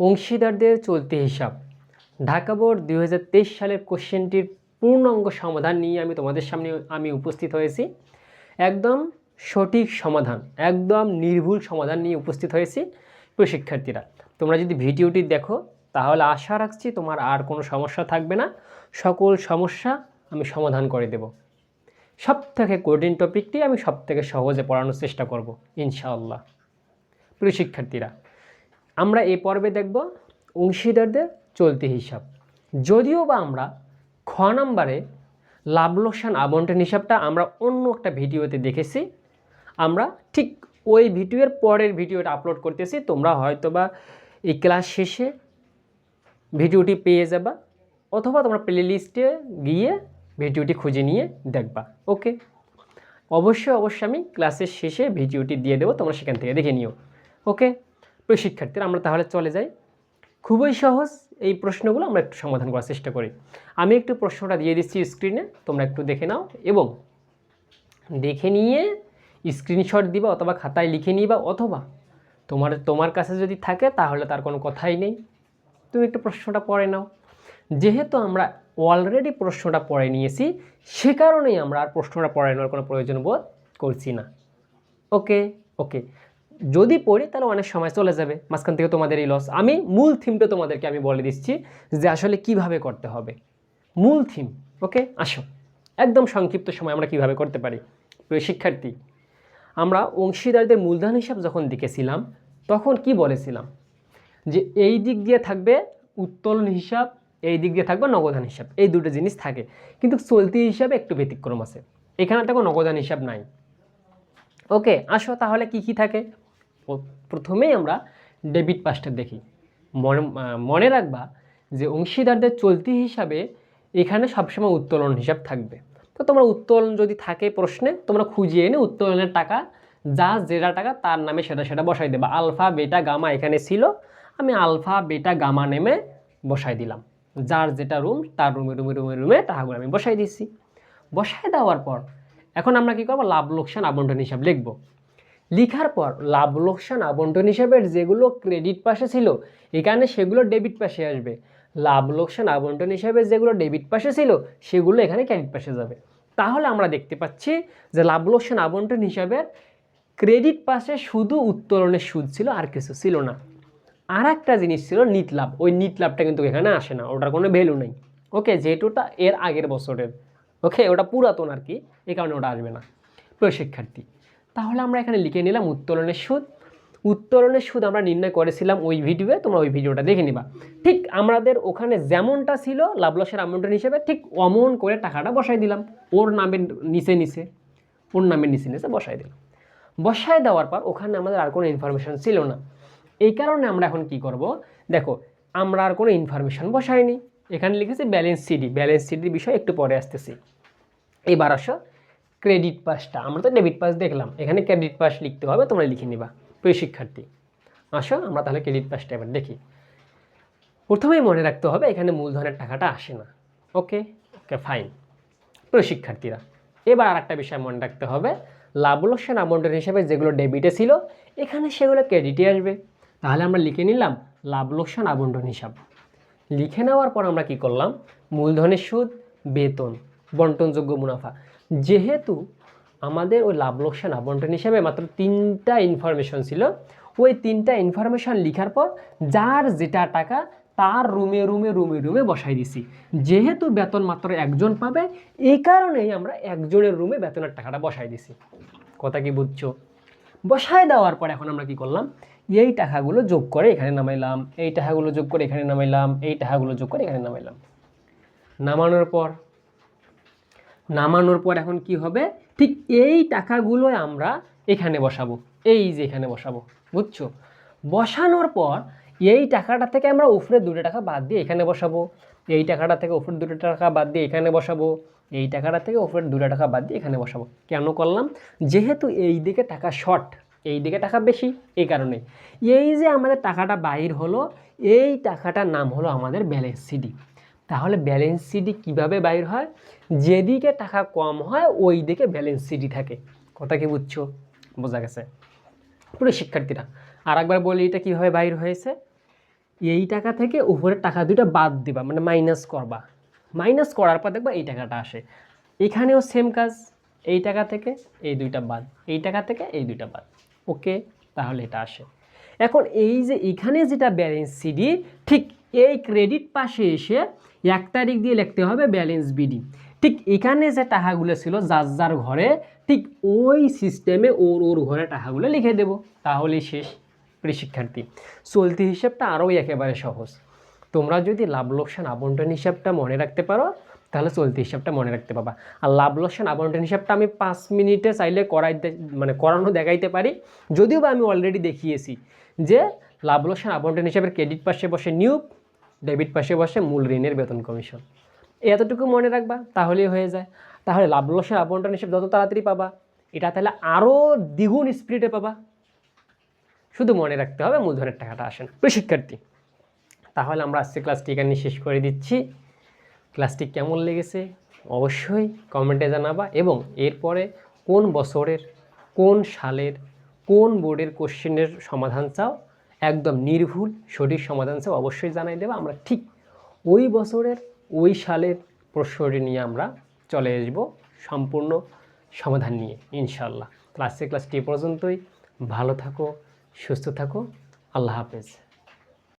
অংশীদারদের চলতি হিসাব। ঢাকা বোর্ড দু হাজার তেইশ সালের কোশ্চেনটির পূর্ণাঙ্গ সমাধান নিয়ে আমি তোমাদের সামনে আমি উপস্থিত হয়েছি। একদম সঠিক সমাধান, একদম নির্ভুল সমাধান নিয়ে উপস্থিত হয়েছি প্রিয় শিক্ষার্থীরা তোমরা যদি ভিডিওটি দেখো, তাহলে আশা রাখছি তোমার আর কোনো সমস্যা থাকবে না। সকল সমস্যা আমি সমাধান করে দেব। সব থেকে কঠিন টপিকটি আমি সব থেকে সহজে পড়ানোর চেষ্টা করব, ইনশাআল্লাহ। প্রিয় শিক্ষার্থীরা আমরা এই পর্বে দেখব অংশীদারদের চলতি হিসাব। যদিও বা আমরা খ নাম্বারে লাভ লোকসান আবন্টন হিসাবটা আমরা অন্য একটা ভিডিওতে দেখেছি, আমরা ঠিক ওই ভিডিওর পরের ভিডিওটা আপলোড করতেছি, তোমরা হয়তো বা এই ক্লাস শেষে ভিডিওটি পেয়ে যাবা, অথবা তোমরা প্লে লিস্টে গিয়ে ভিডিওটি খুঁজে নিয়ে দেখবা ওকে অবশ্যই অবশ্যই আমি ক্লাসের শেষে ভিডিওটি দিয়ে দেবো, তোমরা সেখান থেকে দেখে নিও ওকে প্রিয় শিক্ষার্থীরা আমরা তাহলে চলে যাই। খুবই সহজ এই প্রশ্নগুলো আমরা একটু সমাধান করার চেষ্টা করি। আমি একটু প্রশ্নটা দিয়ে দিচ্ছি স্ক্রিনে, তোমরা একটু দেখে নাও এবং দেখে নিয়ে স্ক্রিনশট দিবা অথবা খাতায় লিখে নিবা অথবা তোমার তোমার কাছে যদি থাকে তাহলে তার কোনো কথাই নেই। তুমি একটু প্রশ্নটা পড়ে নাও। যেহেতু আমরা অলরেডি প্রশ্নটা পড়ে নিয়েছি, সে কারণেই আমরা আর প্রশ্নটা পড়ে নেওয়ার কোনো প্রয়োজন বোধ করছি না। ওকে ওকে। যদি পড়ি, তাহলে অনেক সময় চলে যাবে, মাঝখান থেকে তোমাদের এই লস আমি মূল থিমটা তোমাদেরকে আমি বলে দিচ্ছি যে আসলে কীভাবে করতে হবে। মূল থিম ওকে আসো। একদম সংক্ষিপ্ত সময় আমরা কীভাবে করতে পারি। প্রিয় শিক্ষার্থী, আমরা অংশীদারদের মূলধন হিসাব যখন দেখেছিলাম, তখন কি বলেছিলাম? যে এই দিক দিয়ে থাকবে উত্তোলন হিসাব, এই দিক দিয়ে থাকবে নগদান হিসাব। এই দুটো জিনিস থাকে। কিন্তু চলতি হিসাবে একটু ব্যতিক্রম আছে। এখানে দেখো নগদান হিসাব নাই। ওকে আসো তাহলে কি কি থাকে? প্রথমেই আমরা ডেবিট পাসটা দেখি। মনে রাখবা যে অংশীদারদের চলতি হিসাবে এখানে সবসময় উত্তোলন হিসাব থাকবে। তো তোমরা উত্তোলন যদি থাকে প্রশ্নে, তোমরা খুঁজিয়ে এনে উত্তোলনের টাকা, যা যেটা টাকা তার নামে সেটা সেটা বসাই দেবা। আলফা, বেটা, গামা এখানে ছিল। আমি আলফা, বেটা, গামা নেমে বসাই দিলাম। যার যেটা রুম, তার রুমে রুমে রুমে রুমে টাকাগুলো আমি বসাই দিচ্ছি বসাই দেওয়ার পর, এখন আমরা কী করব? লাভ, লোকসান, আবন্টন হিসাব লিখব। লিখার পর লাভ লোকসান আবন্টন হিসাবের যেগুলো ক্রেডিট পাশে ছিল, এখানে সেগুলো ডেবিট পাশে আসবে। লাভ লোকসান আবন্টন হিসাবে যেগুলো ডেবিট পাশে ছিল, সেগুলো এখানে ক্রেডিট পাশে যাবে। তাহলে আমরা দেখতে পাচ্ছি যে লাভ লোকসান আবন্টন হিসাবের ক্রেডিট পাশে শুধু উত্তোলনের সুদ ছিল আর কিছু ছিল না। আর একটা জিনিস ছিল নিট লাভ। ওই নিট লাভটা কিন্তু এখানে আসে না, ওটার কোনো ভ্যালু নেই। ওকে, যেহেতু ওটা এর আগের বছরের। ওকে, ওটা পুরাতন আর কি এই কারণে ওটা আসবে না। প্রিয় শিক্ষার্থী তাহলে আমরা এখানে লিখে নিলাম উত্তোলনের সুদ। উত্তোলনের সুদ আমরা নির্ণয় করেছিলাম ওই ভিডিওয়ে তোমরা ওই ভিডিওটা দেখে নিবা। ঠিক আমাদের ওখানে যেমনটা ছিল লাভলসের আমন্ত্রণ হিসেবে ঠিক অমন করে টাকাটা বসাই দিলাম। ওর নামের নিচে নিচে, ওর নামের নিচে নিচে বসাই দিলাম। বসায় দেওয়ার পর ওখানে আমাদের আর কোনো ইনফরমেশন ছিল না। এই কারণে আমরা এখন কি করব? দেখো, আমরা আর কোনো ইনফরমেশন বসাইনি। এখানে লিখেছি ব্যালেন্স সিডি ব্যালেন্স সিডির বিষয় একটু পরে আসতেছি। এবার আসো। ক্রেডিট পাসটা আমরা তো ডেবিট পাস দেখলাম। এখানে ক্রেডিট পাস লিখতে হবে, তোমরা লিখে নিবা। প্রিয় শিক্ষার্থী, আসো, আমরা তাহলে ক্রেডিট পাসটা এবার দেখি। প্রথমেই মনে রাখতে হবে, এখানে মূলধনের টাকাটা আসে না। ওকে ওকে ফাইন প্রিয় শিক্ষার্থীরা, এবার আর একটা বিষয় মনে রাখতে হবে। লাভ লোকসান হিসেবে যেগুলো ডেবিটে ছিল, এখানে সেগুলো ক্রেডিটে আসবে। তাহলে আমরা লিখে নিলাম লাভ লোকসান আবন্টন হিসাব। লিখে নেওয়ার পর আমরা কি করলাম? মূলধনের সুদ, বেতন। বন্টনযোগ্য মুনাফা। যেহেতু আমাদের ওই লাভ লোকসান আবন্টন হিসাবে মাত্র তিনটা ইনফরমেশন ছিল, ওই তিনটা ইনফরমেশন লিখার পর যার যেটা টাকা তার রুমে রুমে রুমে রুমে বসাই দিছি। যেহেতু বেতন মাত্র একজন পাবে এই কারণেই আমরা একজনের রুমে বেতনের টাকাটা বসাই দিছি। কথা কি বুঝছ? বসায় দেওয়ার পর এখন আমরা কি করলাম? এই টাকাগুলো যোগ করে এখানে নামাইলাম, এই টাকাগুলো যোগ করে এখানে নামাইলাম, এই টাকাগুলো যোগ করে এখানে নামাইলাম। নামানোর পর নামানোর পর এখন কি হবে? ঠিক এই টাকাগুলো আমরা এখানে বসাবো। এই যে এখানে বসাবো, বুঝছ? বসানোর পর এই টাকাটা থেকে আমরা উপরে দুটো টাকা বাদ দিয়ে এখানে বসাবো। এই টাকাটা থেকে উপরে দুটো টাকা বাদ দিয়ে এখানে বসাবো। এই টাকাটা থেকে উপরে দুটো টাকা বাদ দিয়ে এখানে বসাবো। কেন করলাম? যেহেতু এই দিকে টাকা শর্ট এই দিকে টাকা বেশি, এই কারণে। এই যে আমাদের টাকাটা বাহির হলো, এই টাকাটার নাম হলো আমাদের ব্যালেন্স সিডি তাহলে ব্যালেন্স সিডি কীভাবে বাইর হয়? যেদিকে টাকা কম হয় ওই দিকে ব্যালেন্স সিডি থাকে। কথা কি বুঝছ? বোঝা গেছে। পুরো শিক্ষার্থীরা। আর একবার বলি, এটা কীভাবে বাইর হয়েছে? এই টাকা থেকে উপরের টাকা দুইটা বাদ দিবা মানে মাইনাস করবা। মাইনাস করার পর দেখবা এই টাকাটা আসে। এখানেও সেম কাজ, এই টাকা থেকে এই দুইটা বাদ, এই টাকা থেকে এই দুইটা বাদ। ওকে তাহলে এটা আসে। এখন এই যে এখানে যেটা ব্যালেন্স সিডি ঠিক এই ক্রেডিট পাশে এসে এক তারিখ দিয়ে লিখতে হবে ব্যালেন্স বিডি ঠিক এখানে যে টাকাগুলো ছিল, যার যার ঘরে, ঠিক ওই সিস্টেমে ওর ওর ঘরে টাকাগুলো লিখে দেব। তাহলেই শেষ প্রিয় শিক্ষার্থী চলতি হিসাবটা আরও একেবারে সহজ। তোমরা যদি লাভ লোকসান আবন্টন হিসাবটা মনে রাখতে পারো, তাহলে চলতি হিসাবটা মনে রাখতে পারবা আর লাভ লোকসান আবন্টন হিসাবটা আমি পাঁচ মিনিটে চাইলে করাইতে মানে করানো দেখাইতে পারি। যদিও বা আমি অলরেডি দেখিয়েছি যে লাভ লোকসান আবন্টন হিসাবের ক্রেডিট পাশে বসে নিয়োগ ডেবিট পাশে বসে মূল ঋণের বেতন কমিশন। এতটুকু মনে রাখবা, তাহলেই হয়ে যায়। তাহলে লাভ লোকসান আবন্টন হিসেবে যত তাড়াতাড়ি পাবা, এটা তাহলে আরও দ্বিগুণ স্পিডে পাবা। শুধু মনে রাখতে হবে, মূলধনের টাকাটা আসে না। শিক্ষার্থী তাহলে আমরা আজকে ক্লাসটি এখানে শেষ করে দিচ্ছি। ক্লাসটি কেমন লেগেছে? অবশ্যই কমেন্টে জানাবা এবং এরপরে কোন বছরের, কোন সালের, কোন বোর্ডের কোশ্চেনের সমাধান চাও একদম নির্ভুল, সঠিক সমাধান সে অবশ্যই জানাই দেবে। আমরা ঠিক ওই বছরের, ওই সালের প্রশ্নটি নিয়ে আমরা চলে আসব সম্পূর্ণ সমাধান নিয়ে ইনশাল্লাহ ক্লাসে ক্লাস টি পর্যন্তই। ভালো থাকো, সুস্থ থাকো। আল্লাহ হাফেজ।